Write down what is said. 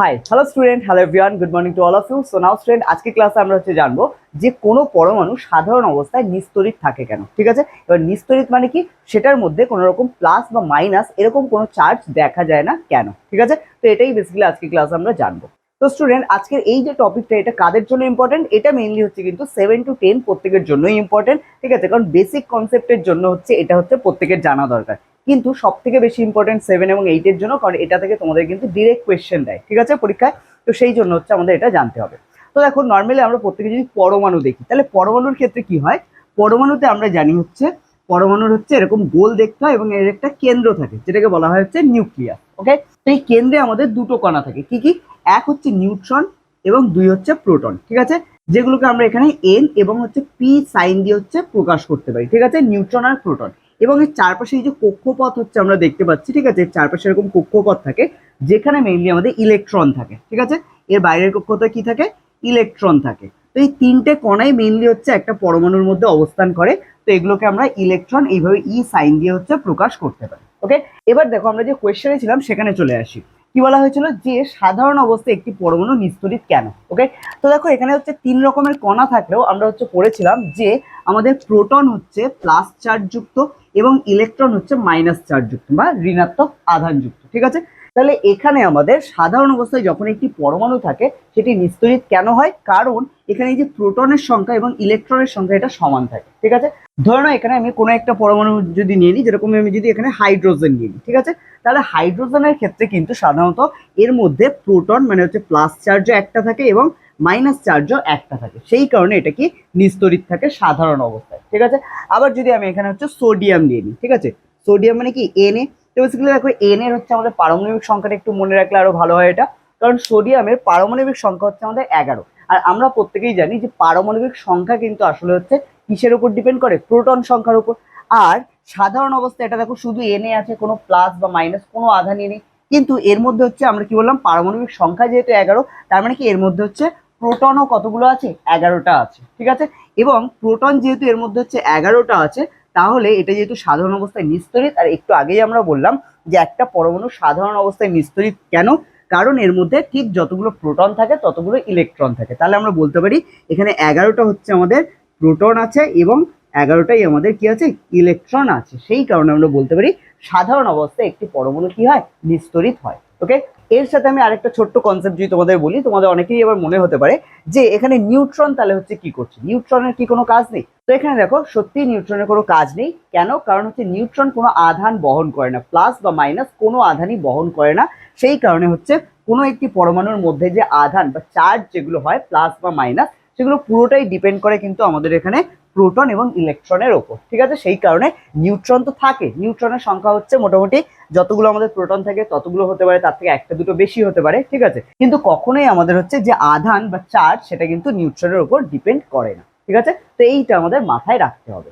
Hi hello student hello everyone good morning to all of you so now student আজকে ক্লাসে আমরা হচ্ছে জানব যে কোনো পরমাণু সাধারণ অবস্থায় নিস্তরিত থাকে কেন, ঠিক আছে? এবার নিস্তরিত মানে কি? সেটার মধ্যে কোনো রকম প্লাস বা মাইনাস এরকম কোনো চার্জ দেখা যায় না কেন, ঠিক আছে? তো এটাই বেসিক্যালি আজকে ক্লাসে আমরা জানব। তো স্টুডেন্ট আজকের এই যে টপিকটা এটা কাদের জন্য ইম্পর্টেন্ট এটা মেইনলি হচ্ছে কিন্তু সেভেন টু টেন প্রত্যেকের জন্যই ইম্পর্টেন্ট ঠিক আছে? কারণ বেসিক কনসেপ্টের জন্য হচ্ছে এটা হচ্ছে প্রত্যেকের জানা দরকার। কিন্তু সব থেকে বেশি ইম্পর্টেন্ট সেভেন এবং এইটের জন্য, কারণ এটা থেকে তোমাদের কিন্তু ডিরেক্ট কোয়েশ্চেন দেয়, ঠিক আছে, পরীক্ষায়? তো সেই জন্য হচ্ছে আমাদের এটা জানতে হবে। তো দেখো নর্মালি আমরা প্রত্যেকে যদি পরমাণু দেখি, তাহলে পরমাণুর ক্ষেত্রে কি হয়? পরমাণুতে আমরা জানি হচ্ছে, পরমাণুর হচ্ছে এরকম গোল দেখতে হয় এবং এর একটা কেন্দ্র থাকে, যেটাকে বলা হয় হচ্ছে নিউক্লিয়াস ওকে তো এই কেন্দ্রে আমাদের দুটো কণা থাকে, কি কি? এক হচ্ছে নিউট্রন এবং দুই হচ্ছে প্রোটন, ঠিক আছে? যেগুলোকে আমরা এখানে এন এবং হচ্ছে পি সাইন দিয়ে হচ্ছে প্রকাশ করতে পারি, ঠিক আছে? নিউট্রন আর প্রোটন। এবং এর চারপাশে এই যে কক্ষপথ হচ্ছে আমরা দেখতে পাচ্ছি, ঠিক আছে? এর চারপাশে এরকম কক্ষপথ থাকে, যেখানে মেইনলি আমাদের ইলেকট্রন থাকে, ঠিক আছে? এর বাইরের কক্ষতে কি থাকে? ইলেকট্রন থাকে। তো এই তিনটে কণাই মেইনলি হচ্ছে একটা পরমাণুর মধ্যে অবস্থান করে, তো এগুলোকে আমরা ইলেকট্রন এইভাবে ই সাইন দিয়ে হচ্ছে প্রকাশ করতে পারি। ওকে এবার দেখো, আমরা যে কোয়েশ্চেনে ছিলাম, সেখানে চলে আসি। কি বলা হয়েছিল? যে সাধারণ অবস্থায় একটি পরমাণু নিস্তরিত কেন? ওকে তো দেখো, এখানে হচ্ছে তিন রকমের কণা থাকলেও আমরা হচ্ছে পড়েছিলাম যে আমাদের প্রোটন হচ্ছে প্লাস চার্জযুক্ত এবং ইলেকট্রন হচ্ছে মাইনাস চার্জযুক্ত বা ঋণাত্মক আধানযুক্ত, ঠিক আছে? তাহলে এখানে আমাদের সাধারণ অবস্থায় যখন একটি পরমাণু থাকে, সেটি নিস্তরিত কেন হয়? কারণ এখানে এই যে প্রোটনের সংখ্যা এবং ইলেকট্রনের সংখ্যা, এটা সমান থাকে, ঠিক আছে? ধরে নাও এখানে আমি কোনো একটা পরমাণু যদি নিয়ে নিই, যেরকম আমি যদি এখানে হাইড্রোজেন নিয়ে নিই, ঠিক আছে? তাহলে হাইড্রোজেনের ক্ষেত্রে কিন্তু সাধারণত এর মধ্যে প্রোটন মানে হচ্ছে প্লাস চার্জও একটা থাকে এবং মাইনাস চার্জও একটা থাকে। সেই কারণে এটা কি নিস্তরিত থাকে সাধারণ অবস্থায়, ঠিক আছে? আবার যদি আমি এখানে হচ্ছে সোডিয়াম নিয়ে নিই, ঠিক আছে? সোডিয়াম মানে কি? এন তো বেসিক্যালি দেখো এন এর হচ্ছে আমাদের পারমাণবিক সংখ্যাটা একটু মনে রাখলে আরও ভালো হয় এটা। কারণ সোডিয়ামের পারমাণবিক সংখ্যা হচ্ছে আমাদের এগারো। আর আমরা প্রত্যেকেই জানি যে পারমাণবিক সংখ্যা কিন্তু আসলে হচ্ছে কিসের উপর ডিপেন্ড করে? প্রোটন সংখ্যার উপর। আর সাধারণ অবস্থায় এটা দেখো, শুধু এনে আছে, কোনো প্লাস বা মাইনাস কোনো আধানই নেই। কিন্তু এর মধ্যে হচ্ছে আমরা কি বললাম? পারমাণবিক সংখ্যা যেহেতু এগারো, তার মানে কি এর মধ্যে হচ্ছে প্রোটনও কতগুলো আছে? এগারোটা আছে, ঠিক আছে? এবং প্রোটন যেহেতু এর মধ্যে হচ্ছে এগারোটা আছে তাহলে এটা যেহেতু সাধারণ অবস্থায় নিস্তরিত, আর একটু আগেই আমরা বললাম যে একটা পরমাণু সাধারণ অবস্থায় নিস্তরিত কেন? কারণ এর মধ্যে ঠিক যতগুলো প্রোটন থাকে, ততগুলো ইলেকট্রন থাকে। তাহলে আমরা বলতে পারি, এখানে এগারোটা হচ্ছে আমাদের প্রোটন আছে এবং এগারোটাই আমাদের কি আছে? ইলেকট্রন আছে। সেই কারণে আমরা বলতে পারি, সাধারণ অবস্থায় একটি পরমাণু কি হয়? নিস্তরিত হয়। ওকে এর সাথে আমি আরেকটা ছোট্ট কনসেপ্ট যদি তোমাদের বলি, তোমাদের অনেকেই এবার মনে হতে পারে যে এখানে নিউট্রন তাহলে হচ্ছে কি করছে? নিউট্রনের কি কোনো কাজ নেই? তো এখানে দেখো, সত্যি নিউট্রনের কোনো কাজ নেই। কেন? কারণ হচ্ছে নিউট্রন কোনো আধান বহন করে না। প্লাস বা মাইনাস কোনো আধানই বহন করে না। সেই কারণে হচ্ছে কোনো একটি পরমাণুর মধ্যে যে আধান বা চার্জ যেগুলো হয় প্লাস বা মাইনাস সেগুলো পুরোটাই ডিপেন্ড করে কিন্তু আমাদের এখানে প্রোটন এবং ইলেকট্রনের ওপর, ঠিক আছে? সেই কারণে নিউট্রন তো থাকে। নিউট্রনের সংখ্যা হচ্ছে মোটামুটি যতগুলো আমাদের প্রোটন থাকে, ততগুলো হতে পারে, তার থেকে একটা দুটো বেশি হতে পারে, ঠিক আছে? কিন্তু কখনোই আমাদের হচ্ছে যে আধান বা চার্জ, সেটা কিন্তু নিউট্রনের ওপর ডিপেন্ড করে না, ঠিক আছে? তো এইটা আমাদের মাথায় রাখতে হবে।